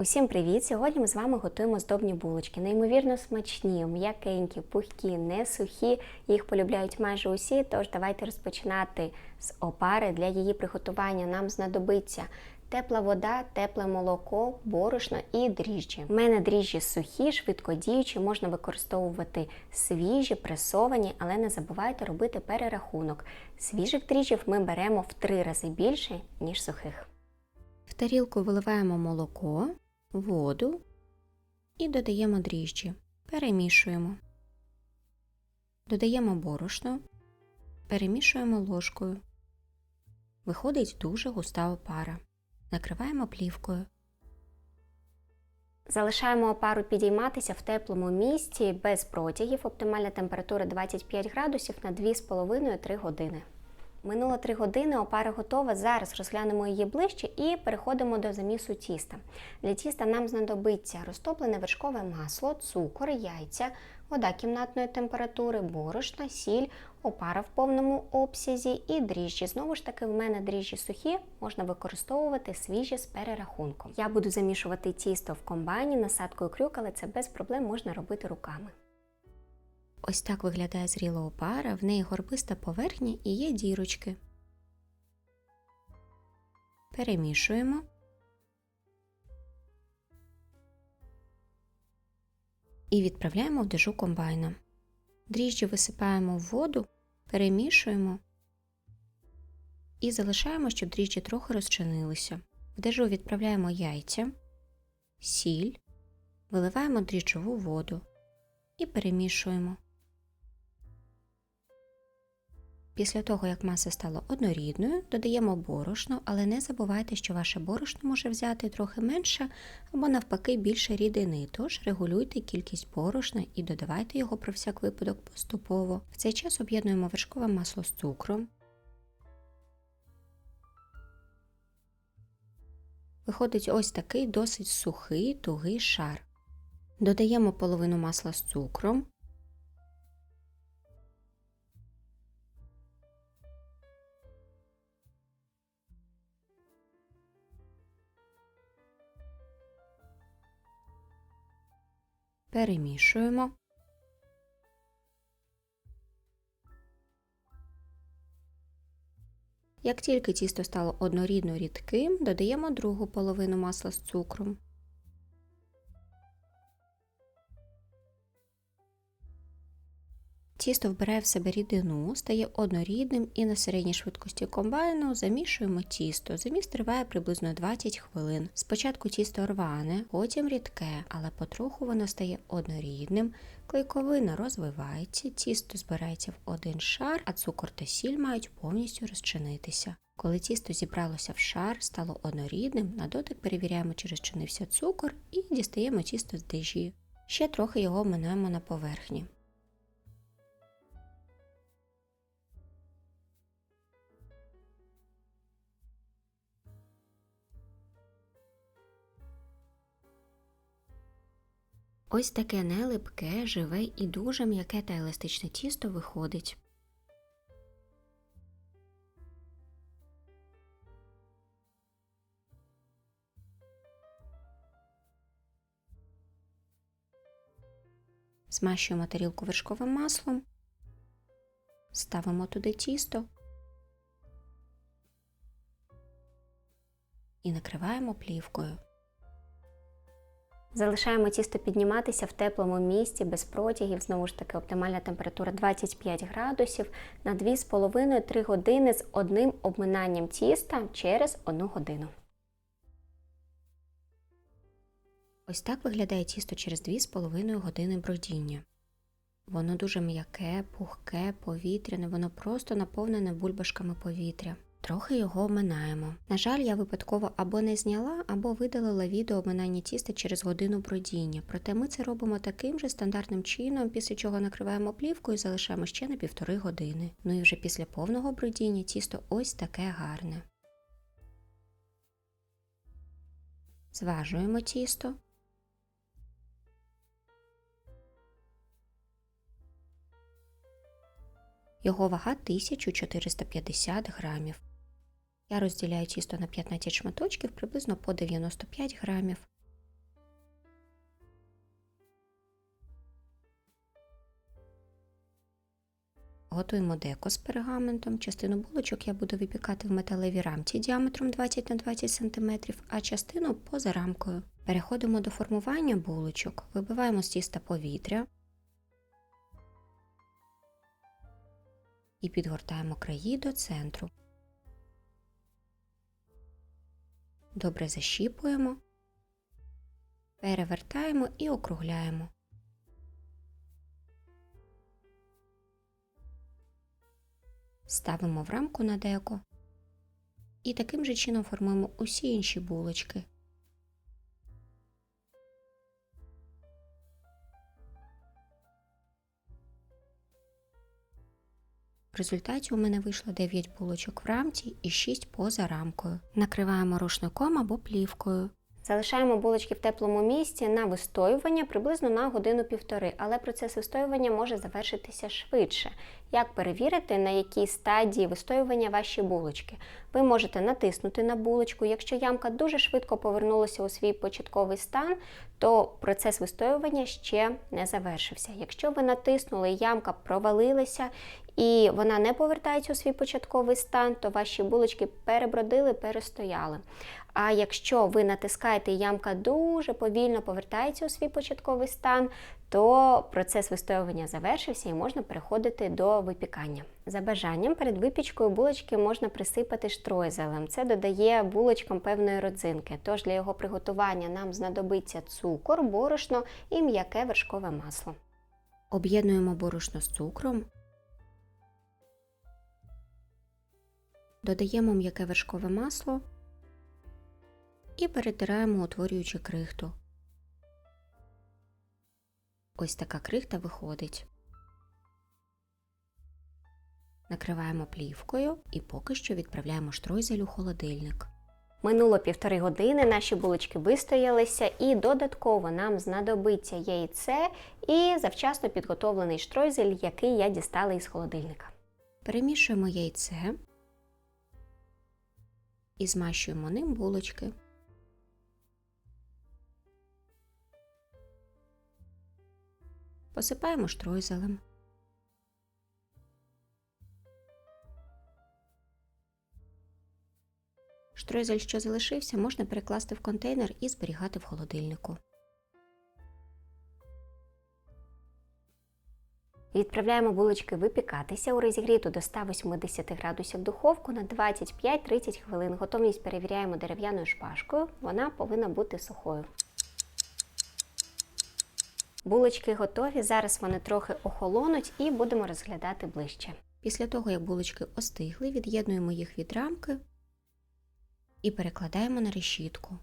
Усім привіт! Сьогодні ми з вами готуємо здобні булочки. Неймовірно смачні, м'якенькі, пухкі, не сухі. Їх полюбляють майже усі. Тож давайте розпочинати з опари. Для її приготування нам знадобиться тепла вода, тепле молоко, борошно і дріжджі. У мене дріжджі сухі, швидкодіючі, можна використовувати свіжі, пресовані, але не забувайте робити перерахунок. Свіжих дріжджів ми беремо в три рази більше, ніж сухих. В тарілку виливаємо молоко, воду і додаємо дріжджі. Перемішуємо. Додаємо борошно, перемішуємо ложкою. Виходить дуже густа опара. Накриваємо плівкою. Залишаємо опару підійматися в теплому місці без протягів. Оптимальна температура 25 градусів на 2,5-3 години. Минуло 3 години, опара готова. Зараз розглянемо її ближче і переходимо до замісу тіста. Для тіста нам знадобиться розтоплене вершкове масло, цукор, яйця, вода кімнатної температури, борошно, сіль, опара в повному обсязі і дріжджі. Знову ж таки, в мене дріжджі сухі, можна використовувати свіжі з перерахунком. Я буду замішувати тісто в комбайні насадкою крюк, але це без проблем можна робити руками. Ось так виглядає зріла опара, в неї горбиста поверхня і є дірочки. Перемішуємо. І відправляємо в дежу комбайна. Дріжджі висипаємо в воду, перемішуємо і залишаємо, щоб дріжджі трохи розчинилися. В дежу відправляємо яйця, сіль, виливаємо дріжджову воду і перемішуємо. Після того, як маса стала однорідною, додаємо борошно, але не забувайте, що ваше борошно може взяти трохи менше або навпаки більше рідини, тож регулюйте кількість борошна і додавайте його про всяк випадок поступово. В цей час об'єднуємо вершкове масло з цукром. Виходить ось такий досить сухий, тугий шар. Додаємо половину масла з цукром. Перемішуємо. Як тільки тісто стало однорідно рідким, додаємо другу половину масла з цукром. Тісто вбирає в себе рідину, стає однорідним і на середній швидкості комбайну замішуємо тісто. Заміс триває приблизно 20 хвилин. Спочатку тісто рване, потім рідке, але потроху воно стає однорідним, клейковина розвивається, тісто збирається в один шар, а цукор та сіль мають повністю розчинитися. Коли тісто зібралося в шар, стало однорідним, на дотик перевіряємо, чи розчинився цукор, і дістаємо тісто з дежі. Ще трохи його минаємо на поверхні. Ось таке нелипке, живе і дуже м'яке та еластичне тісто виходить. Змащуємо тарілку вершковим маслом, ставимо туди тісто і накриваємо плівкою. Залишаємо тісто підніматися в теплому місці без протягів. Знову ж таки, оптимальна температура 25 градусів на 2,5-3 години з одним обминанням тіста через 1 годину. Ось так виглядає тісто через 2,5 години бродіння. Воно дуже м'яке, пухке, повітряне, воно просто наповнене бульбашками повітря. Трохи його оминаємо. На жаль, я випадково або не зняла, або видалила відео оминання тіста через годину бродіння. Проте ми це робимо таким же стандартним чином, після чого накриваємо плівкою і залишаємо ще на півтори години. Ну і вже після повного бродіння тісто ось таке гарне. Зважуємо тісто. Його вага 1450 грамів. Я розділяю тісто на 15 шматочків приблизно по 95 грамів. Готуємо деко з пергаментом. Частину булочок я буду випікати в металевій рамці діаметром 20х20 см, а частину поза рамкою. Переходимо до формування булочок, вибиваємо з тіста повітря і підгортаємо краї до центру. Добре защіпуємо, перевертаємо і округляємо. Ставимо в рамку на деко і таким же чином формуємо усі інші булочки. Результаті у мене вийшло 9 булочок в рамці і 6 поза рамкою. Накриваємо рушником або плівкою. Залишаємо булочки в теплому місці на вистоювання приблизно на годину-півтори, але процес вистоювання може завершитися швидше. Як перевірити, на якій стадії вистоювання ваші булочки? Ви можете натиснути на булочку. Якщо ямка дуже швидко повернулася у свій початковий стан, то процес вистоювання ще не завершився. Якщо ви натиснули, ямка провалилася і вона не повертається у свій початковий стан, то ваші булочки перебродили, перестояли. А якщо ви натискаєте, ямка дуже повільно повертається у свій початковий стан, то процес вистоювання завершився і можна переходити до випікання. За бажанням перед випічкою булочки можна присипати штройзелем. Це додає булочкам певної родзинки. Тож для його приготування нам знадобиться цукор, борошно і м'яке вершкове масло. Об'єднуємо борошно з цукром. Додаємо м'яке вершкове масло і перетираємо, утворюючи крихту. Ось така крихта виходить. Накриваємо плівкою і поки що відправляємо штройзель у холодильник. Минуло півтори години, наші булочки вистоялися, і додатково нам знадобиться яйце і завчасно підготовлений штройзель, який я дістала із холодильника. Перемішуємо яйце і змащуємо ним булочки. Посипаємо штройзелем. Штройзель, що залишився, можна перекласти в контейнер і зберігати в холодильнику. Відправляємо булочки випікатися у розігріту до 180 градусів духовку на 25-30 хвилин. Готовність перевіряємо дерев'яною шпажкою. Вона повинна бути сухою. Булочки готові. Зараз вони трохи охолонуть і будемо розглядати ближче. Після того, як булочки остигли, від'єднуємо їх від рамки і перекладаємо на решітку.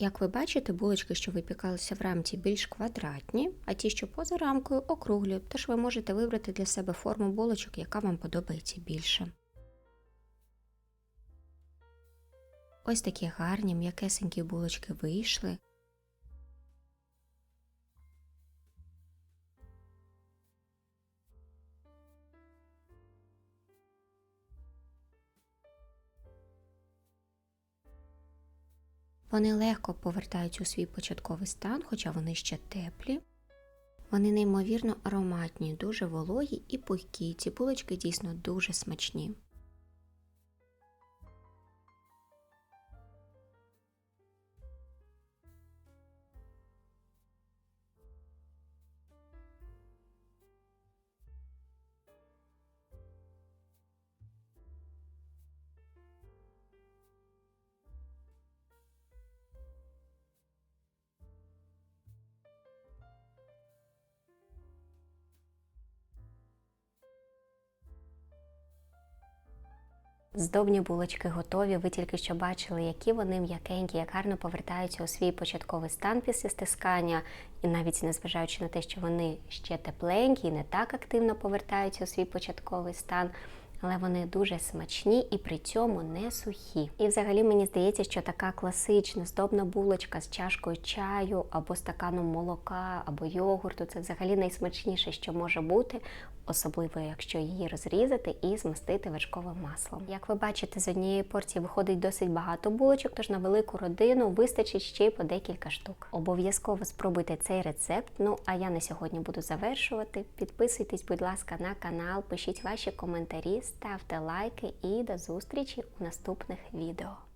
Як ви бачите, булочки, що випікалися в рамці, більш квадратні, а ті, що поза рамкою, округлі, тож ви можете вибрати для себе форму булочок, яка вам подобається більше. Ось такі гарні м'якесенькі булочки вийшли. Вони легко повертаються у свій початковий стан, хоча вони ще теплі. Вони неймовірно ароматні, дуже вологі і пухкі. Ці булочки дійсно дуже смачні. Здобні булочки готові. Ви тільки що бачили, які вони м'якенькі, як гарно повертаються у свій початковий стан після стискання, і навіть незважаючи на те, що вони ще тепленькі і не так активно повертаються у свій початковий стан. але вони дуже смачні і при цьому не сухі. І взагалі мені здається, що така класична здобна булочка з чашкою чаю або стаканом молока, або йогурту це взагалі найсмачніше, що може бути, особливо якщо її розрізати і змастити вершковим маслом. Як ви бачите, з однієї порції виходить досить багато булочок, тож на велику родину вистачить ще й по декілька штук. Обов'язково спробуйте цей рецепт. Ну а я на сьогодні буду завершувати. Підписуйтесь, будь ласка, на канал, пишіть ваші коментарі, ставте лайки і до зустрічі у наступних відео.